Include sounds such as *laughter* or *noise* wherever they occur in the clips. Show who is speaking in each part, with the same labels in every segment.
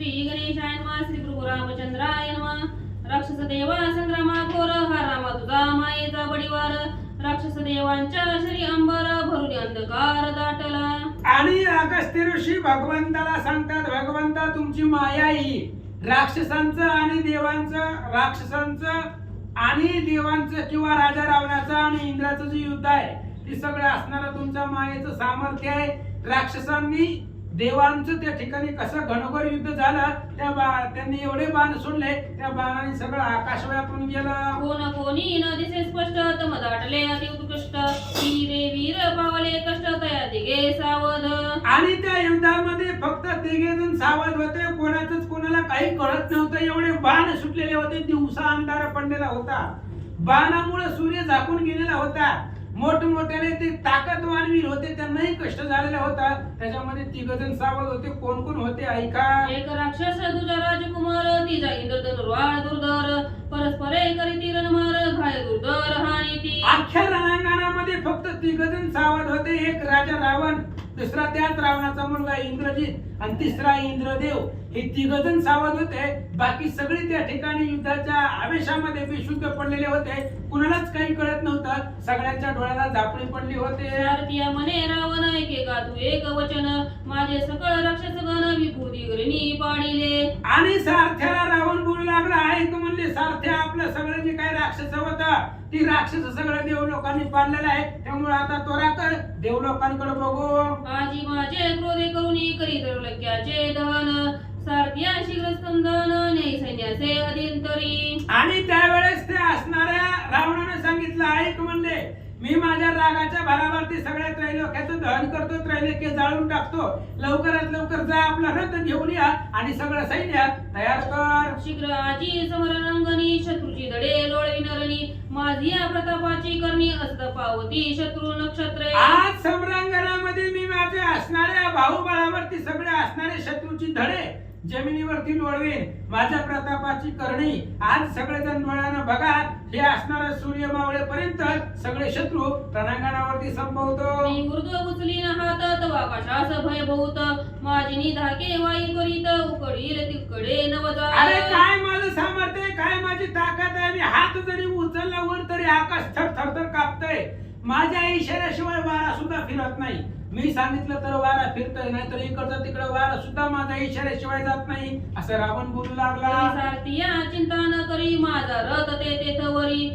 Speaker 1: श्री गणेशाय नमः श्री प्रभू रामचंद्राय नमः। राक्षस देवा संग्रामा घोर हा रामा तुझा मायेचा बडीवार। राक्षस देवांच्या श्री अंबर भरून अंधकार दाटला।
Speaker 2: आणि अगस्त्य ऋषी भगवंताला सांगतात भगवंता तुमची माया ही राक्षसांचं आणि देवांचं राक्षसांचं आणि देवांचं किंवा राजा रावणाचं आणि इंद्राचं जे युद्ध आहे ते सगळं असणारं तुमच्या मायेचं सामर्थ्य आहे. राक्षसांनी देवांचं त्या ठिकाणी कसं घनघोर युद्ध झालं त्या बा त्यांनी एवढे बाण सोडले त्या बाणाने सगळं आकाश व्यापून गेलं.
Speaker 1: कोण कोणी न दिसे स्पष्ट तम दाटले अति उत्कृष्ट. वीरे वीर पावले कष्ट तया दिगे सावध.
Speaker 2: आणि त्या युद्धामध्ये फक्त तिघे जण सावध होते कोणाचंच कोणाला काही कळत नव्हतं. एवढे बाण सुटलेले होते दिवसा अंधार पडलेला होता. बाणामुळे सूर्य झाकून गेलेला होता. मोठमोठ्याने ते ताकदवान वीर होते त्यांनाही कष्ट झालेला होता. त्याच्यामध्ये तिघ जण सावध होते. कोण कोण होते ऐका.
Speaker 1: एक राक्षस दुजा राजकुमार तिजा इंद्र धनुर्वाळ दुर्धर. परस्परे करी तीर मार घाय दुर्धर हानी ती.
Speaker 2: अख्ख्या रणांगणामध्ये फक्त तिघ जण सावध होते. एक राजा रावण दुसरा त्याच रावणाचा मुलगा इंद्रजित आणि तिसरा इंद्रदेव. हे तिघ जण सावध होते. बाकी सगळे त्या ठिकाणी युद्धाच्या आवेशामध्ये बेशुद्ध पडलेले होते. कुणालाच काही कळत नव्हतं. सगळ्यांच्या डोळ्याला झापडी पडली होते.
Speaker 1: सारथिया म्हणे रावण ऐके का तू एक वचन. माझे सकळ राक्षस गण विभूती पाडिले.
Speaker 2: आणि सारथ्याला रावण बोलू लागला. आहे तो म्हणले सारथ्या आपलं सगळं जे काही राक्षस होतं ती राक्षस सगळं देव लोकांनी पाडलेलं आहे. त्यामुळे आता तोरा कर. देव लोकांकडे बघू.
Speaker 1: आजी माझे क्रोधे करुणी करीत लक्याचे दहन. सारथिया शीघ्र न्याय सैन्याचे अदिंतरी.
Speaker 2: आणि त्यावेळेस ते सांगितलं ऐक म्हणले मी माझ्या रागाच्या भरावरती सगळ्या त्रैलोक्याचं दहन करतो त्रैलोक्य जाळून टाकतो. लवकरात लवकर जा आपला रथ घेऊन या आणि सगळं सैन्य तयार कर.
Speaker 1: शीघ्र आजी समर रंगणी शत्रूची दडे लोळवी नरणी माझी या प्रतापाची करणी असत पावती शत्रू नक्षत्रे.
Speaker 2: आज सम्रांगणामध्ये मी माझ्या असणाऱ्या बाहुबळावरती सगळे असणारे शत्रूची धडे जमिनीवरती लोळवेन माझ्या प्रतापाची करणी. आज सगळेजण डोळ्यानं बघा हे असणारं सूर्य मावळेपर्यंत सगळे शत्रू रणांगणावरती संपवतो.
Speaker 1: मी ऊर्ध्व उचलीन हात तव आकाशास भय बहुत माझी निधाके वाई करीत उकडील तिकडे नवजा
Speaker 2: अरे काय माझं सामर्थ्य आहे, काय माझी ताकद आहे? मी हात जरी उचलला वर तरी आकाश थर थर थर कापतय. माझ्या इशाऱ्याशिवाय वारा सुद्धा फिरत नाही. मी सांगितलं तर वारा फिरतोय नाहीतर इकडचं तिकडं वारा सुद्धा माझ्या इशाऱ्याशिवाय जात नाही. असं रावण बोलू लागला.
Speaker 1: सारथिया चिंता न करी माझा रथ ते तेथवरी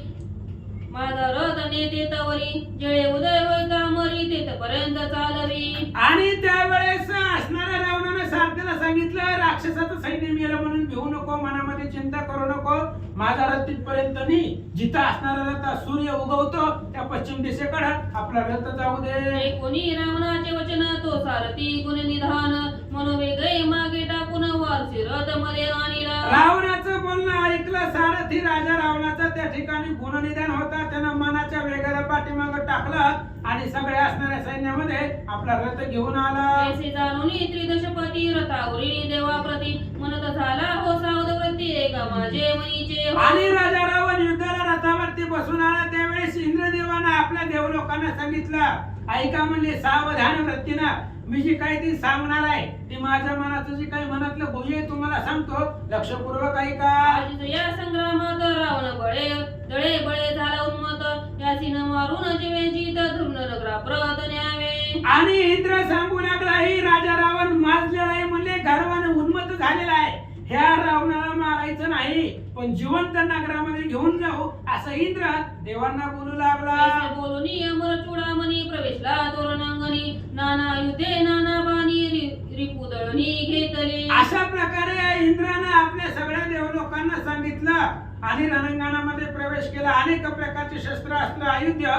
Speaker 1: माझा रथ ने तेथवरी जळे उदय होता मरी तेथपर्यंत चालवी
Speaker 2: आणि त्यावेळेस असणाऱ्या रावणानं सारथ्याला सांगितलं राक्षसाचं सैन्य मेलं म्हणून भिवू नको मनामध्ये चिंता करू नको. माझा रथ तिथपर्यंत नाही जिथं असणारा रथ सूर्य उगवतो त्या पश्चिम दिशेकडे आपला रथ जाऊ दे.
Speaker 1: कोणी रावणाचे वचन तो सारथी कोणी निधान मनोवेगळे मागे टाकून वारसी रथमध्ये आणि
Speaker 2: रावणाचं बोलणं ऐकलं सारथी राजा रावणाचा त्या ठिकाणी गुणनिधान होता. त्यानं मनाच्या वेगाला पाठीमाग टाकलं आणि सगळ्या असणाऱ्या सैन्यामध्ये आपला रथ घेऊन आला.
Speaker 1: ऐसे जाणून त्रिदशपती रथावरी देवाप्रती म्हणत झाला हो सावध प्रती एका माझे मनीचे हो.
Speaker 2: आणि राजा रावण युद्धाला रथावरती बसून आला. त्यावेळेस इंद्रदेवानं आपल्या देवलोकांना सांगितलं ऐका म्हणले सावधान वृत्तीनं मी जी काही ती सांगणार आहे? ती माझ्या मनाचं जे काही मनातलं गुहे तुम्हाला सांगतो. लक्षपूर्वक ऐका.
Speaker 1: आजीच या संग्रामात रावण बळे दळे बळे झाला उन्मत यासी न मारून जीवे जीत धृण नगरा प्रत न्यावे.
Speaker 2: आणि इंद्र सांगू लागला ही राजा रावण माजलेला आहे म्हणले गर्वाने उन्मत्त झालेला आहे ह्या रावणाला मारायचं नाही पण जिवंत नगरामध्ये घेऊन जाऊ असं इंद्र देवांना बोलू लागला.
Speaker 1: बोलूनी अमर चूडामणी प्रवेशला तोरणांगणी नाना युद्धे नाना बाणी रिपुदळणी घेतले.
Speaker 2: अशा प्रकारे इंद्रानं आपल्या सगळ्या देवलोकांना सांगितलं आणि रणांगणामध्ये प्रवेश केला. अनेक प्रकारचे शस्त्रास्त्र आयुध्य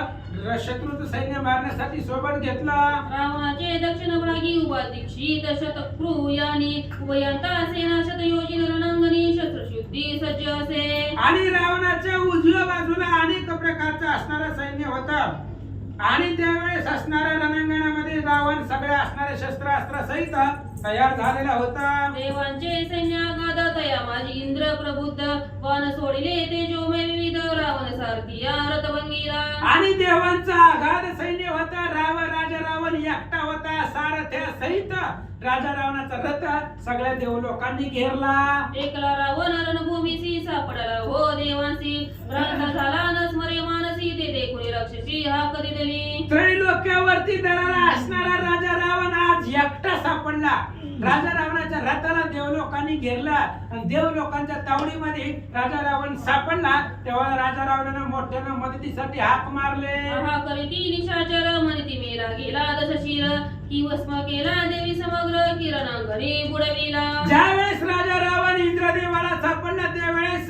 Speaker 2: र- शत्रूचं सैन्य मारण्यासाठी सोबत घेतलं.
Speaker 1: रावणाचे दक्षिण भागी उभा दीक्षित शतक्रू यानी उभयंता सेना शतयोजिन रणांगणी शस्त्रशुद्धी सज्ज असे
Speaker 2: आणि रावणाच्या उजव्या बाजूला अनेक प्रकारचा असणारा सैन्य होता. आणि त्यावेळेस असणाऱ्या रणांगणामध्ये रावण सगळ्या असणाऱ्या शस्त्रास्त्र सहित तयार झालेला होता.
Speaker 1: देवांचे सैन्यागाद तया माझी इंद्र प्रबुद्ध वन सोडिले तेजो मे विविध. रावण रथभंगीला.
Speaker 2: आणि देवांचा आघात सैन्य होता. राव राजा रावण एकटा होता. सारथ्या सहित राजा रावणाचा रथ सगळ्या देव लोकांनी घेरला.
Speaker 1: एकला रावण रणभूमीसी सापडला. हो देवांसी झाला नस्मरे मानसी. रक्षसी हा कधी दिली
Speaker 2: त्रैलोक्यावरती दराला असणारा राजा रावण आज एकटा सापडला. राजा रावणाच्या रथाला देवलोकांनी घेरला. आणि देवलोकांच्या तावडीमध्ये राजा रावण सापडला. तेव्हा राजा रावणानं मोठ्यानं मदतीसाठी हाक मारले.
Speaker 1: हा करीती निशाचर म्हणती मेला गेला दशशीर. की वस्म केला देवी समग्र किरणांगणी बुडविला.
Speaker 2: ज्यावेळेस राजा रावण इंद्रदेवाला सापडला. त्यावेळेस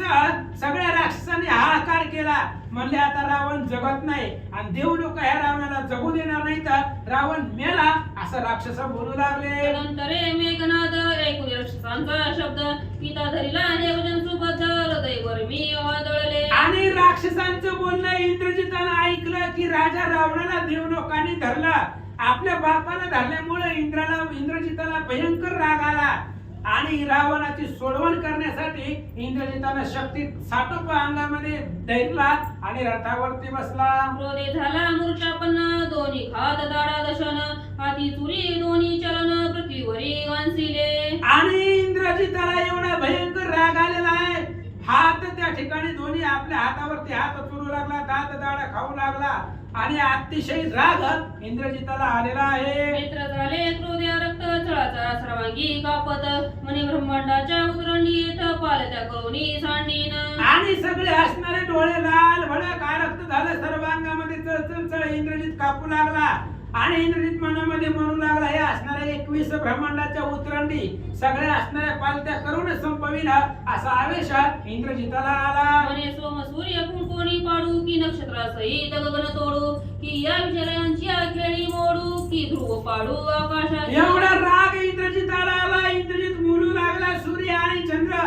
Speaker 2: सगळ्या राक्षसांनी हाहाकार केला. म्हणले आता रावण जगत नाही आणि देव लोक ह्या रावणाला जगू देणार नाही तर रावण मेला असं राक्षस बोलू लागले.
Speaker 1: नंतरे मेघनाद ऐकून रक्षसांचा शब्द पिता धरिला देवजन सुबद्ध हृदयवर मी आदळले
Speaker 2: आणि राक्षसांचं बोलणं इंद्रजितानं ऐकलं की राजा रावणाला देव लोकांनी धरला. आपल्या बापाला धरल्यामुळे इंद्राला इंद्रजिताला भयंकर राग आला. आणि रावणाची सोडवण करण्यासाठी इंद्रजितानं शक्ती साठोप अंगामध्ये धरला आणि रथावरती बसला.
Speaker 1: क्रोधे झाला मूर्छापन्न दोन्ही खात दाडा दशन हाती चुरी दोन्ही चलन पृथ्वीवरी वांसिले.
Speaker 2: आणि इंद्रजिताला एवढा भयंकर राग आलेला आहे त्या ठिकाणी दोन्ही आपल्या हातावरती हात चुरू लागला दात दाडा खाऊ लागला आणि अतिशय राग इंद्रजिताला आलेला आहे.
Speaker 1: नेत्र झाले क्रोध्या रक्त चळाचा सर्वांगी कापत म्हणे ब्रह्मांडाच्या पालत्या सांडीन.
Speaker 2: आणि सगळे हसणारे डोळे लाल भडक आरक्त झालं सर्वांगामध्ये चळचळ चळ इंद्रजित कापू लागला. आणि इंद्रजित मनामध्ये म्हणू लागला हे असणाऱ्या एकवीस ब्रह्मांडाच्या उतरंडी सगळ्या असणाऱ्या पालत्या करून संपविन असा आवेश इंद्रजिताला आला.
Speaker 1: म्हणे सोम सूर्य कुंकोणी पाडू की नक्षत्रासहित गगन तोडू की या विचारांची खेळी मोडू की ध्रुव पाडू आकाशात
Speaker 2: एवढा राग इंद्रजिताला आला इंद्रजित बोलू लागला सूर्य आणि चंद्र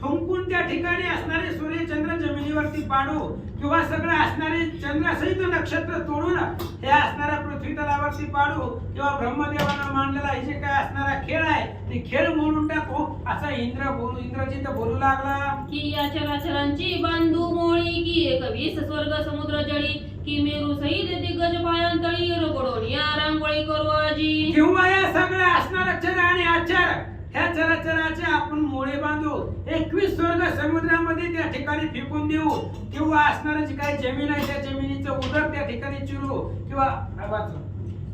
Speaker 2: फुंकून त्या ठिकाणी असणारे सूर्य चंद्र जमिनीवरती पाडू किंवा सगळे असणारे चंद्रासहित नक्षत्र तोडून हे असणाऱ्या पृथ्वी तलावरती पाडू किंवा ब्रह्मदेवानं मांडलेला हे जे काय असणारा खेळ आहे ते खेळ मोडून टाकू असा इंद्र बोलू इंद्रजित बोलू लागला.
Speaker 1: की या चराचरांची बांधू मोळी की एकवीस स्वर्ग समुद्र जळी की मेरू सहित दिग्गज पायांतळी रगडून या रांगोळी करू आजी.
Speaker 2: किंवा या सगळ्या असणारा चर आणि आचार ह्या चराचराचे आपण मोळे बांधू. एकवीस स्वर्ग समुद्रामध्ये त्या ठिकाणी फेकून देऊ. किंवा असणारं जी काही जमीन आहे त्या जमिनीचं उदर त्या ठिकाणी चिरू. किंवा.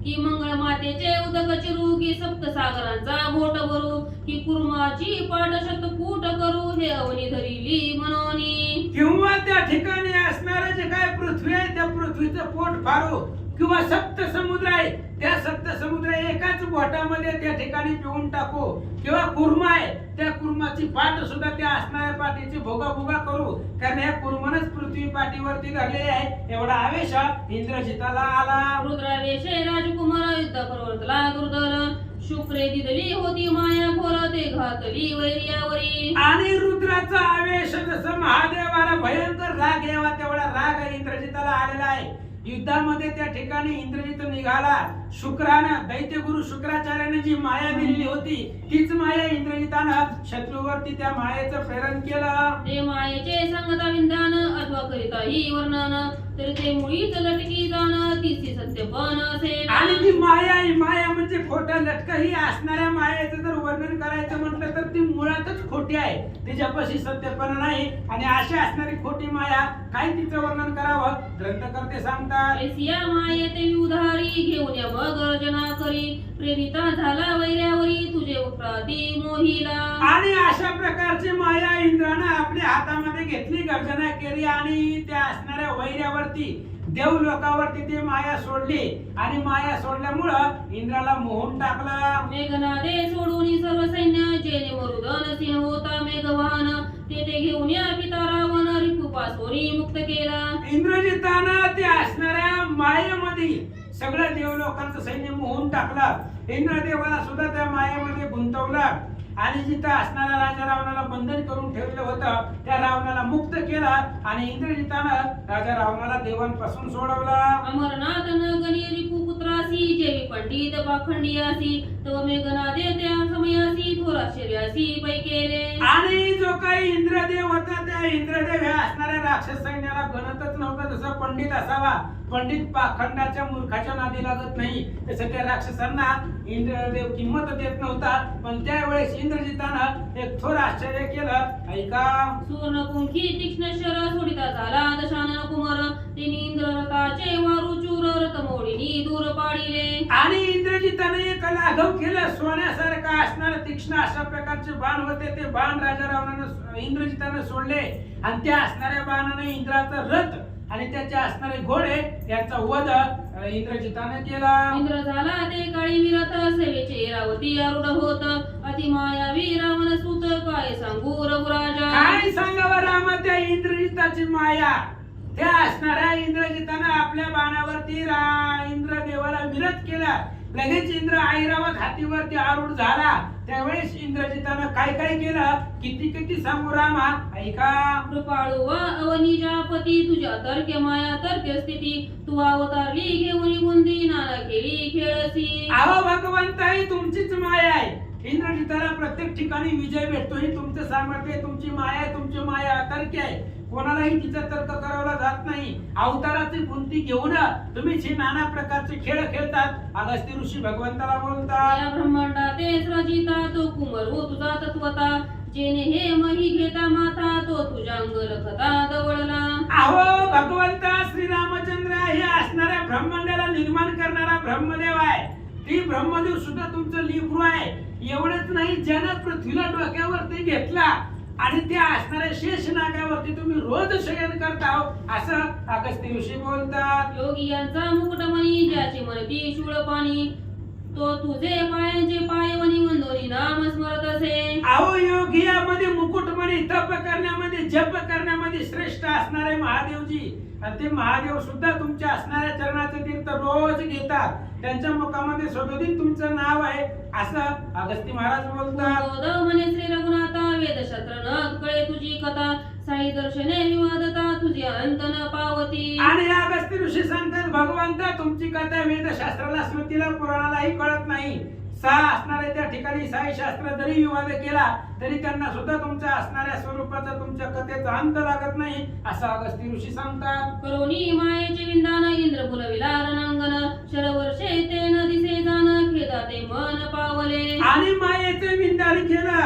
Speaker 1: की मंगळ मातेचे उदक चिरू की सप्तसागरांचा बोट भरू की कुर्माची पाट शतकूट करू हे अवनी धरिली मनोनी.
Speaker 2: किंवा त्या ठिकाणी असणारं जे काय पृथ्वी आहे त्या पृथ्वीचं पोट फाडू. किंवा सप्त समुद्र आहे त्या सप्त समुद्र एकाच बोटामध्ये त्या ठिकाणी पिऊन टाकू. किंवा कुर्मा आहे त्या कुर्माची पाठ सुद्धा त्या असणाऱ्या पाठीची भोगा भोगा करू. कारण ह्या कुर्मनच पृथ्वी पाठीवरती धरलेले आहे. एवढा आवेश इंद्रजिताला आला.
Speaker 1: रुद्रावेशे राजकुमार युद्ध प्रवर्तला दुर्धर. शुक्रे दिदली होती माया घोर ते घातली वैर्यावरी.
Speaker 2: आणि रुद्राचा आवेश जसं महादेवाला भयंकर राग यावा तेवढा राग इंद्रजिताला आलेला आहे. युद्धामध्ये त्या ठिकाणी इंद्रजित निघाला. शुक्रानं दैत्यगुरु शुक्राचार्याने जी माया दिलेली होती तीच माया इंद्रजितानं शत्रूवरती त्या मायेचं प्रेरण केलं.
Speaker 1: ते मायेचे सांगता विंधान अथवा करिता ही वर्णन तरी ते मुळीच लटकी जाण तिची सत्यपण असे
Speaker 2: आणि ती माया ही माया म्हणजे खोटं लटक ही असणाऱ्या मायेचं जर वर्णन करायचं म्हटलं तर ती मुळातच खोटी आहे. तिच्यापाशी सत्यपणा नाही आणि अशी असणारी खोटी माया काय तिचं वर्णन करावं? ग्रंथकर्ते सांगतात.
Speaker 1: ऐसिया माये ते उधारी घेऊन या गर्जना करी. प्रेरिता झाला वैर्यावरी तुझे उपराधी मोहिला.
Speaker 2: आणि अशा प्रकारची माया इंद्रानं आपल्या हातामध्ये घेतली गर्जना केली आणि त्या असणाऱ्या वैऱ्यावरती देव लोकावरती ती माया सोडली आणि माया सोडल्यामुळं इंद्राला मोहून टाकलं.
Speaker 1: मेघनादे सोडून सर्व सैन्य जेने मरुदन सिंह होता मेघवाहन ते ते घेऊन या पिता रावण रिपुपासोनी मुक्त केला.
Speaker 2: इंद्रजितानं ते असणाऱ्या मायेमध्ये सगळं देव लोकांचं सैन्य मोहून टाकलं. इंद्रदेवाला सुद्धा त्या मायेमध्ये गुंतवलं. आणि जिथं असणाऱ्या राजा रावणाला बंधन करून ठेवलं होतं त्या रावणाला मुक्त केलं आणि इंद्रजितानं राजा रावणाला देवांपासून सोडवलं.
Speaker 1: अमरनाथ नगनी रिपु पुत्रासी जेवी पंडित पाखंडियासी तव मेघनादे त्या समयासी थोर पै केले.
Speaker 2: आणि जो काही इंद्रदेव होता त्या इंद्रदेव ह्या असणाऱ्या राक्षस सैन्याला जसा पंडित असावा. पंडित पाखंडाच्या मूर्खाच्या नादी लागत नाही. तसं त्या राक्षसांना इंद्रदेव किंमत देत नव्हता. पण त्यावेळेस इंद्रजितानं एक थोर आश्चर्य केलं. ऐका.
Speaker 1: सुवर्णपुंखी तीक्ष्ण शर सोडिता झाला. दशानन कुमार तिने इंद्ररथाचे वारू चूर रथ मोडीनी दूर पाडिले.
Speaker 2: आणि इंद्रजितानं एक लाघव केलं. सोन्यासारखं असणार तीक्ष्ण अशा प्रकारचे बाण होते. ते बाण राजा रावणानं इंद्रजितानं सोडले. आणि त्या असणाऱ्या बाणाने इंद्राचा रथ आणि त्याचे असणारे घोडे यांचा वध इंद्रजितानं केला.
Speaker 1: इंद्र झाला ते काळी विरथ सेवेचे रावती आरूढ होत. अति मायावी रावण सुत काय सांगू रघुराजा?
Speaker 2: काय सांगावं रामा त्या इंद्रजिताची माया? त्या असणाऱ्या इंद्रजितानं आपल्या बाणावरती रा- इंद्रदेवाला विरोध केला. लगेच इंद्र ऐरावत हातीवरती आरूढ झाला. त्यावेळेस इंद्रजितानं काय काय केलं? किती किती सांगू रामा? ऐका.
Speaker 1: कृपाळू व अवनिजापती तुझ्या तर्क माया तर्क स्थिती. तू अवतारली घेऊन बुंदी नाना केली खेळसी.
Speaker 2: अहो भगवंत ही तुमचीच माया आहे. इंद्रजिताला प्रत्येक ठिकाणी विजय भेटतो ही तुमचं सामर्थ्य आहे, तुमची माया आहे, तुमची माया अतर्क्य आहे. कोणालाही तिचा तर्क करावला जात नाही. अवताराची बुंदी घेऊन तुम्ही जे नाना प्रकारचे खेळ खेळतात अगस्त्य ऋषी भगवंताला बोलतात.
Speaker 1: ब्रह्मांडा ते सजिता तो कुमरू तुझा तत्वता. जेने हे मही घेता माथा तो तुझ्या अंग लखता दवळला.
Speaker 2: अहो भगवंत श्री रामचंद्र हे असणाऱ्या ब्रह्मांडाला निर्माण करणारा ब्रह्मदेव आहे. ती ब्रह्मदेव सुद्धा तुमचं लिब्रू आहे. एवढंच नाही ज्यानं पृथ्वीला डोक्यावरती घेतला. आणि त्या असणाऱ्या शेष नागावरती तुम्ही रोज शयन करता हो, असं अगस्त्य ऋषी बोलतात.
Speaker 1: योगी यांचा मुकुटमणी ज्याचे मनती शूळ पाणी तो तुझे पायांचे पायवनी वंदोनी नाम स्मरत असे.
Speaker 2: अहो योग यामध्ये मुकुटमणी तप करण्यामध्ये जप करण्यामध्ये श्रेष्ठ असणारे महादेवजी. आणि ते महादेव सुद्धा तुमच्या असणाऱ्या चरणाचे तीर्थ रोज घेतात. त्यांच्या मुखामध्ये सदोदित तुमचं नाव आहे असं अगस्ती महाराज बोलतात.
Speaker 1: म्हणे श्री रघुनाथा वेदशास्त्र न कळे तुझी कथा. साई दर्शने विवादता तुझी अंत न पावती.
Speaker 2: आणि या अगस्ती ऋषी सांगतात भगवंत तुमची कथा वेदशास्त्राला स्मृतीला पुराणालाही कळत नाही. सहा असणारे त्या ठिकाणी साई शास्त्र जरी विवाद केला तरी त्यांना सुद्धा तुमच्या असणाऱ्या स्वरूपाचा तुमच्या कथेचा अंत लागत नाही असं अगस्ती ऋषी सांगतात.
Speaker 1: करोनी मायेचे विंदान इंद्र फुलविला रणांगण शरवर्षे ते न दिसे जाण खेदा ते मन पावले.
Speaker 2: आणि मायेचं विंदान केलं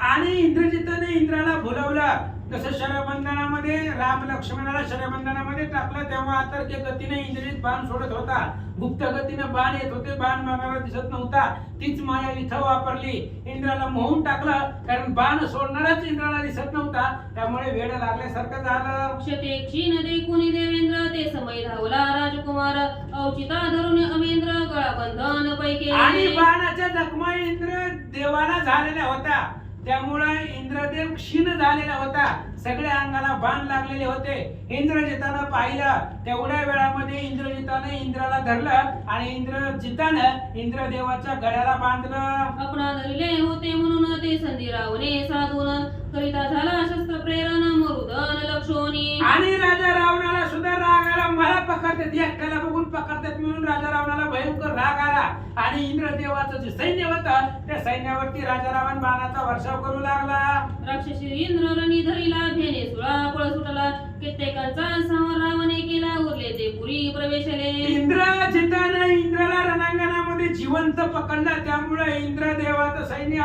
Speaker 2: आणि इंद्रजिताने इंद्राला बोलवलं जसं शरबंधनामध्ये राम लक्ष्मणाला शरबंधनामध्ये टाकलं तेव्हा अतर्क्य गतीने इंद्रजित बाण सोडत होता. गुप्त गतीने बाण येत होते बाण मारणारा दिसत नव्हता. तीच माया इथं वापरली. इंद्राला मोहून टाकलं कारण बाण सोडणाराच इंद्राला दिसत नव्हता. त्यामुळे वेळ लागल्यासारखं झालं.
Speaker 1: क्षते क्षीण देखुनी देवेंद्र ते समय धावला राजकुमार. औचिता धरून अमेंद्र गळाबंधन पैके.
Speaker 2: आणि बाणाच्या जखमा इंद्र देवाला झालेल्या होत्या. त्यामुळे इंद्रदेव क्षीण झालेला होता. सगळ्या अंगाला बाण लागलेले होते. इंद्रजितानं पाहिलं. तेवढ्या वेळामध्ये इंद्रजिताने इंद्राला धरलं आणि इंद्रजितानं इंद्रदेवाच्या गळ्याला बांधलं.
Speaker 1: आपणा धरले होते म्हणून ते संधी रावणे साधून. करिता झाला शस्त्र प्रेरण मरुदन लक्षोनी.
Speaker 2: आणि राजा रावणाला सुद्धा राग आला मला पकडतात एकट्याला बघून पकडतात म्हणून राजा रावणाला भयंकर राग आला. आणि इंद्रदेवाचं जे सैन्य होतं त्या सैन्यावरती राजा रावण बाणाचा वर्षाव करू लागला.
Speaker 1: राक्षसी इंद्र रणी धरिला भेने सुळा पळ सुटला. कित्येकांचा समर रावणे केला उरले ते पुरी प्रवेशले.
Speaker 2: इंद्रजितानं इंद्राला रणांगणामध्ये जिवंत पकडलं. त्यामुळे इंद्रदेवाचं सैन्य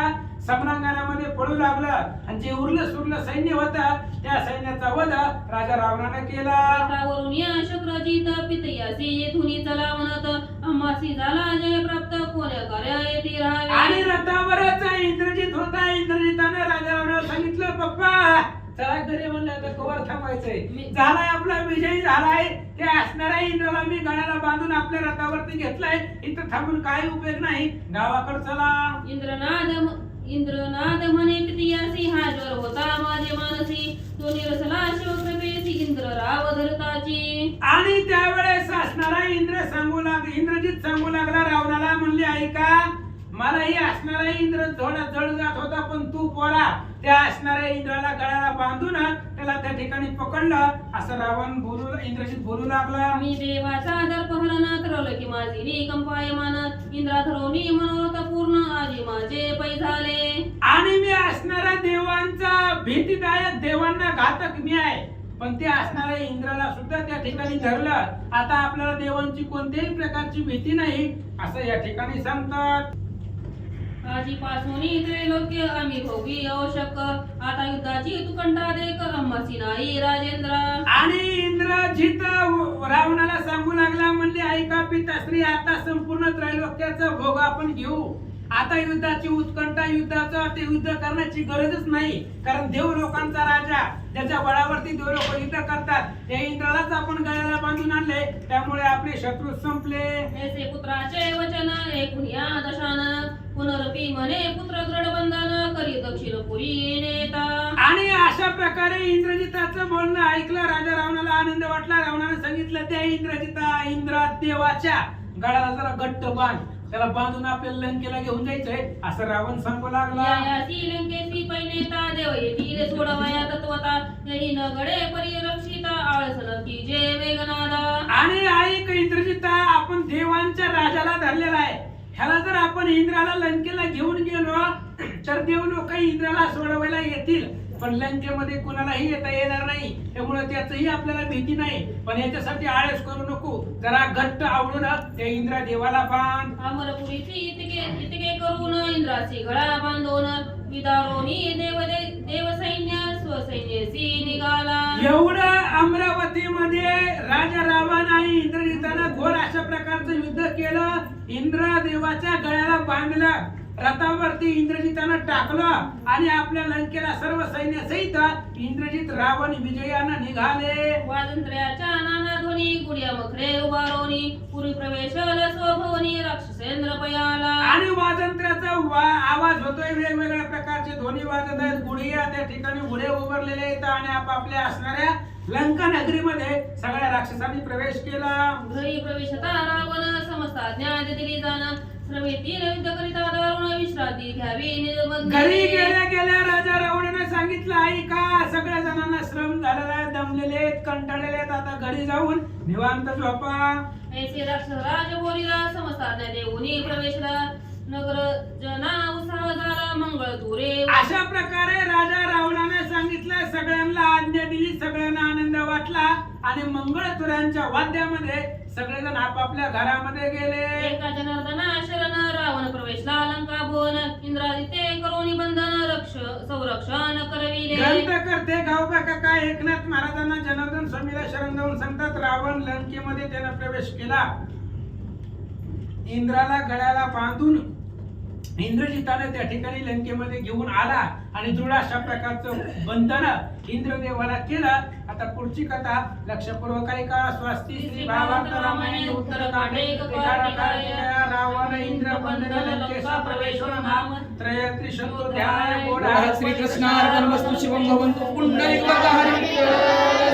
Speaker 2: समरांगणामध्ये पळू लागलं आणि जे उरलं सुरलं सैन्य होतं त्या सैन्याचा वध राजा रावणानं केला.
Speaker 1: रथावरून या शक्रजित पितयासी येथुनी चला म्हणत अम्मासी झाला जय प्राप्त कोण्या कार्य येथे
Speaker 2: आणि रथावरच इंद्रजित होता. इंद्रजितानं राजा रावणाला सांगितलं पप्पा चला घरी म्हणलं आता कवर थांबायचंय. झालाय आपला विजय झालाय. ते असणाऱ्या इंद्राला मी गळ्याला बांधून आपल्या रथावरती घेतलाय. इथं थांबून काही उपयोग नाही. गावाकडे चला.
Speaker 1: इंद्रनाद म्हणे प्रियासी हा ज्वर होता माझे मानसी. तो निरसला शिवकृपेसी इंद्र राव धरताची
Speaker 2: आणि त्यावेळेस असणारा इंद्र सांगू लाग इंद्रजित सांगू लागला रावणाला म्हणले ऐका मलाही असणारा इंद्र थोडा जड जात होता पण तू पोरा. त्या असणाऱ्या इंद्राला गळ्याला बांधून त्याला त्या ठिकाणी पकडलं. असं रावण बोलू इंद्रजित बोलू लागला.
Speaker 1: मी देवाचा दर्पहरण करवलं की माझी निकंपायमान इंद्राधरोनी मनोरथ पूर्ण आजी माझे पै झाले.
Speaker 2: आणि मी असणारा देवांचा भीतीदायक देवांना घातक मी आहे. पण ते असणाऱ्या इंद्राला सुद्धा त्या ठिकाणी धरलं. आता आपल्याला देवांची कोणत्याही प्रकारची भीती नाही असं या ठिकाणी सांगतात.
Speaker 1: आजीपासून त्रैलोक्य आम्ही भोगी आवश्यक आता युद्धाची तुकंठा देख अम्मासी नाही राजेंद्र।
Speaker 2: आणि इंद्रजित रावणाला सांगू लागला म्हणले ऐका पिताश्री आता संपूर्ण त्रैलोक्याचा भोग आपण घेऊ. आता युद्धाची उत्कंठा युद्धाचं ते युद्ध करण्याची गरजच नाही. कारण देव लोकांचा राजा त्याच्या बळावरती देव लोक युद्ध करतात त्या इंद्रालाच आपण गळ्याला बांधून आणले. त्यामुळे आपले शत्रू संपले.
Speaker 1: पुत्राचे वचन ऐकुनिया दशान पुनरपी म्हणे पुत्र दृढ बंधन करी दक्षिण पुरी नेता.
Speaker 2: आणि अशा प्रकारे इंद्रजिताचं बोलणं ऐकलं राजा रावणाला आनंद वाटला. रावणाने सांगितलं त्या इंद्रजिता इंद्रा देवाच्या गळाला जरा घट्ट बांध. त्याला बांधून आपल्याला लंकेला घेऊन जायचंय असं रावण सांगू लागला.
Speaker 1: लंकेसी पैनेता देव येतील सोडवया *laughs* तत्वता. यही न गडे परिरक्षिता आळसन की जे वेगनादा.
Speaker 2: आणि ऐक इंद्रजिता आपण देवांच्या राजाला जर आपण इंद्राला लंकेला घेऊन गेलो तर देव लोक इंद्राला सोडवायला येतील. पण लंकेमध्ये कुणालाही येता येणार नाही. त्यामुळे त्याचंही आपल्याला भीती नाही. पण याच्यासाठी आळस करू नको. जरा घट्ट आवडून त्या इंद्रा देवाला बांध.
Speaker 1: अमरपुरीची इतके इतके करून इंद्राची गळा बांधून विदारोनी देव देव सैन्य स्वसैन्यसी निघाला.
Speaker 2: एवढं अमरावतीमध्ये राजा रावण आणि इंद्रजितानं घोर अशा प्रकारचं युद्ध केलं. इंद्र देवाच्या गळ्याला बांधलं. रथावरती इंद्रजितानं टाकलं आणि आपल्या लंकेला सर्व सैन्य सहित इंद्रजित रावण विजयानं निघाले.
Speaker 1: गुडिया मखरे उभारोनी पुरी प्रवेशल स्वभवनी राक्षसेंद्र पयाला.
Speaker 2: आणि वाजंत्र्याचा वा- आवाज होतोय वेगवेगळ्या प्रकारचे. ध्वनी वाजत आहेत. गुढिया त्या ठिकाणी घोडे उभारलेले आहेत आणि आपापल्या असणाऱ्या लंका नगरीमध्ये सगळ्या राक्षसांनी प्रवेश केला.
Speaker 1: घरी प्रवेशता रावण समस्त आज्ञा दिली जाण. करिता विश्रांती घ्यावी
Speaker 2: घरी गेल्या गेल्या राजा रावणाने सांगितलं आई का सगळ्या जणांना श्रम झालेला आहे दमलेले आहेत कंटाळलेले आहेत आता घरी जाऊन निवांत झोपा.
Speaker 1: ऐसे राज बोलिला देऊनी प्रवेशला. नगर जना उत्साह झाला मंगळ तुरे.
Speaker 2: अशा प्रकारे राजा रावणाने सांगितलं सगळ्यांना आज्ञा दिली सगळ्यांना आनंद वाटला आणि मंगळतुऱ्यांच्या वाद्यामध्ये सगळेजण आपापल्या घरामध्ये गेले.
Speaker 1: एका जनार्दना शरण रावण प्रवेशला इंद्रादित्य करोनी बंधन रक्ष संरक्षण करविले.
Speaker 2: करते गावबा काका एकनाथ महाराजांना जनार्दन स्वामीला शरण जाऊन सांगतात रावण लंकेमध्ये त्यानं प्रवेश केला. इंद्राला गळ्याला बांधून इंद्रजिताने त्या ठिकाणी लंकेमध्ये घेऊन आला आणि दृढ अशा प्रकारचं बंधन इंद्रदेवाला केलं. आता पुढची कथा लक्षपूर्वक ऐका. स्वस्ती श्री भावार्थ रामायण उत्तर कांडे रावण इंद्र बंधन लंकेशा प्रवेशो नाम त्रयत्री शत्रू ध्याय गोडा
Speaker 3: श्री कृष्णार्पणमस्तु शिवं भवन्तु पुण्डरीकहरि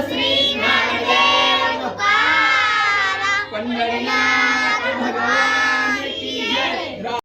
Speaker 4: श्री ज्ञानदेव तुकाराम
Speaker 3: पंढरीनाथ भगवान.